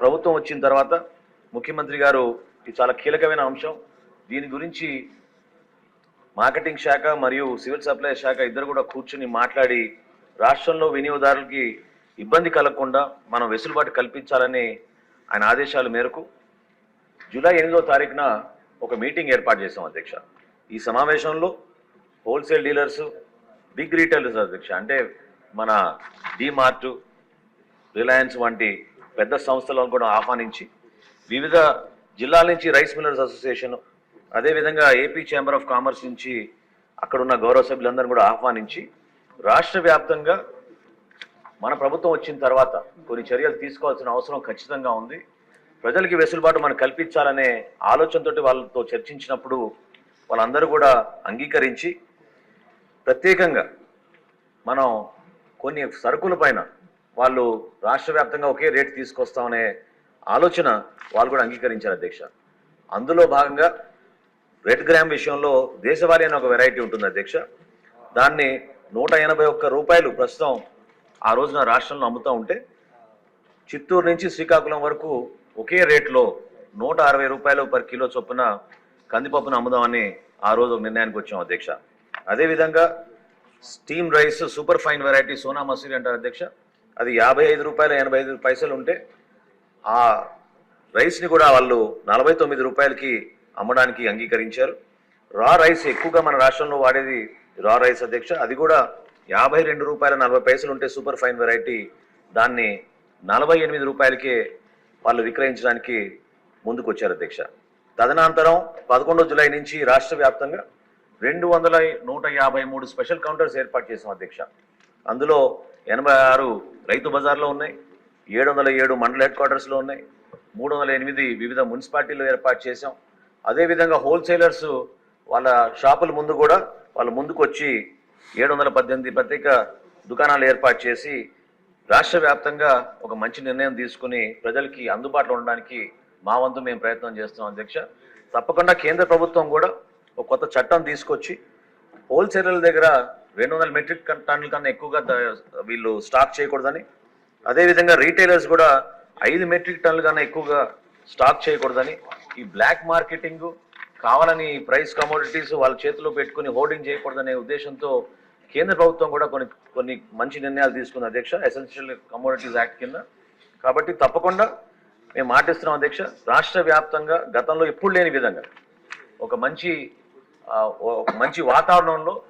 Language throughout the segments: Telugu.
ప్రభుత్వం వచ్చిన తర్వాత ముఖ్యమంత్రి గారు ఇది చాలా కీలకమైన అంశం. దీని గురించి మార్కెటింగ్ శాఖ మరియు సివిల్ సప్లై శాఖ ఇద్దరు కూడా కూర్చుని మాట్లాడి రాష్ట్రంలో వినియోగదారులకి ఇబ్బంది కలగకుండా మనం వెసులుబాటు కల్పించాలని ఆయన ఆదేశాల మేరకు జూలై ఎనిమిదో తారీఖున ఒక మీటింగ్ ఏర్పాటు చేశాం అధ్యక్ష. ఈ సమావేశంలో హోల్సేల్ డీలర్స్ బిగ్ రీటైలర్స్ అధ్యక్ష అంటే మన డిమార్ట్ రిలయన్స్ వంటి పెద్ద సంస్థలను కూడా ఆహ్వానించి వివిధ జిల్లాల నుంచి రైస్ మిల్లర్స్ అసోసియేషన్ అదేవిధంగా ఏపీ ఛాంబర్ ఆఫ్ కామర్స్ నుంచి అక్కడున్న గౌరవ సభ్యులందరిని కూడా ఆహ్వానించి రాష్ట్ర వ్యాప్తంగా మన ప్రభుత్వం వచ్చిన తర్వాత కొన్ని చర్యలు తీసుకోవాల్సిన అవసరం ఖచ్చితంగా ఉంది. ప్రజలకి వెసులుబాటు మనం కల్పించాలనే ఆలోచనతోటి వాళ్ళతో చర్చించినప్పుడు వాళ్ళందరూ కూడా అంగీకరించి ప్రత్యేకంగా మనం కొన్ని సరుకుల పైన వాళ్ళు రాష్ట్ర వ్యాప్తంగా ఒకే రేటు తీసుకొస్తామనే ఆలోచన వాళ్ళు కూడా అంగీకరించారు అధ్యక్ష. అందులో భాగంగా రెడ్ గ్రామ్ విషయంలో దేశవాళీ అనే ఒక వెరైటీ ఉంటుంది అధ్యక్ష. దాన్ని నూట ఎనభై ఒక్క రూపాయలు ప్రస్తుతం ఆ రోజున రాష్ట్రంలో అమ్ముతూ ఉంటే చిత్తూరు నుంచి శ్రీకాకుళం వరకు ఒకే రేట్లో నూట అరవై రూపాయలు పర్ కిలో చొప్పున కందిపప్పును అమ్ముదామని ఆ రోజు ఒక నిర్ణయానికి వచ్చాం అధ్యక్ష. అదేవిధంగా steam rice super fine variety Sona Masuri అంటారు అధ్యక్ష. అది యాభై ఐదు రూపాయలు ఎనభై ఐదు పైసలు ఉంటే ఆ రైస్ని కూడా వాళ్ళు నలభై తొమ్మిది రూపాయలకి అమ్మడానికి అంగీకరించారు. రా రైస్ ఎక్కువగా మన రాష్ట్రంలో వాడేది రా రైస్ అధ్యక్ష. అది కూడా యాభై రెండు రూపాయల నలభై పైసలు ఉంటే సూపర్ ఫైన్ వెరైటీ. దాన్ని నలభై ఎనిమిది రూపాయలకే వాళ్ళు విక్రయించడానికి ముందుకొచ్చారు అధ్యక్ష. తదనంతరం పదకొండో జులై నుంచి రాష్ట్ర వ్యాప్తంగా రెండు వందల నూట యాభై మూడు స్పెషల్ కౌంటర్స్ ఏర్పాటు చేసాం అధ్యక్ష. అందులో ఎనభై ఆరు రైతు బజార్లో ఉన్నాయి ఏడు వందల ఏడు మండల హెడ్ క్వార్టర్స్లో ఉన్నాయి మూడు వందల ఎనిమిది వివిధ మున్సిపాలిటీలు ఏర్పాటు చేశాం. అదేవిధంగా హోల్సేలర్స్ వాళ్ళ షాపుల ముందు కూడా వాళ్ళ ముందుకు వచ్చి ఏడు వందల పద్దెనిమిది ప్రత్యేక దుకాణాలు ఏర్పాటు చేసి రాష్ట్ర వ్యాప్తంగా ఒక మంచి నిర్ణయం తీసుకుని ప్రజలకి అందుబాటులో ఉండడానికి మా వంతు మేము ప్రయత్నం చేస్తాం అధ్యక్ష. తప్పకుండా కేంద్ర ప్రభుత్వం కూడా ఒక కొత్త చట్టం తీసుకొచ్చి హోల్సేలర్ల దగ్గర రెండు వందల మెట్రిక్ టన్- టన్నుల కన్నా ఎక్కువగా వీళ్ళు స్టాక్ చేయకూడదని. అదేవిధంగా రీటైలర్స్ కూడా ఐదు మెట్రిక్ టన్నుల కన్నా ఎక్కువగా స్టాక్ చేయకూడదని. ఈ బ్లాక్ మార్కెటింగ్ కావాలని ప్రైస్ కమోడిటీస్ వాళ్ళ చేతిలో పెట్టుకుని హోర్డింగ్ చేయకూడదనే ఉద్దేశంతో కేంద్ర ప్రభుత్వం కూడా కొన్ని కొన్ని మంచి నిర్ణయాలు తీసుకుంది అధ్యక్ష. ఎసెన్షియల్ కమోడిటీస్ యాక్ట్ కింద. కాబట్టి తప్పకుండా మేము మాటిస్తున్నాం అధ్యక్ష. రాష్ట్ర వ్యాప్తంగా గతంలో ఎప్పుడు లేని విధంగా ఒక మంచి ఒక మంచి వాతావరణంలో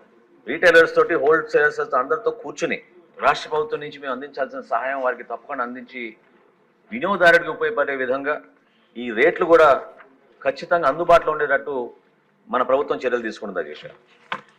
రీటైలర్స్ తోటి హోల్సేలర్స్ అందరితో కూర్చుని రాష్ట్ర ప్రభుత్వం నుంచి మేము అందించాల్సిన సహాయం వారికి తప్పకుండా అందించి వినియోగదారుడికి ఉపయోగపడే విధంగా ఈ రేట్లు కూడా ఖచ్చితంగా అందుబాటులో ఉండేటట్టు మన ప్రభుత్వం చర్యలు తీసుకున్నది అధ్యక్ష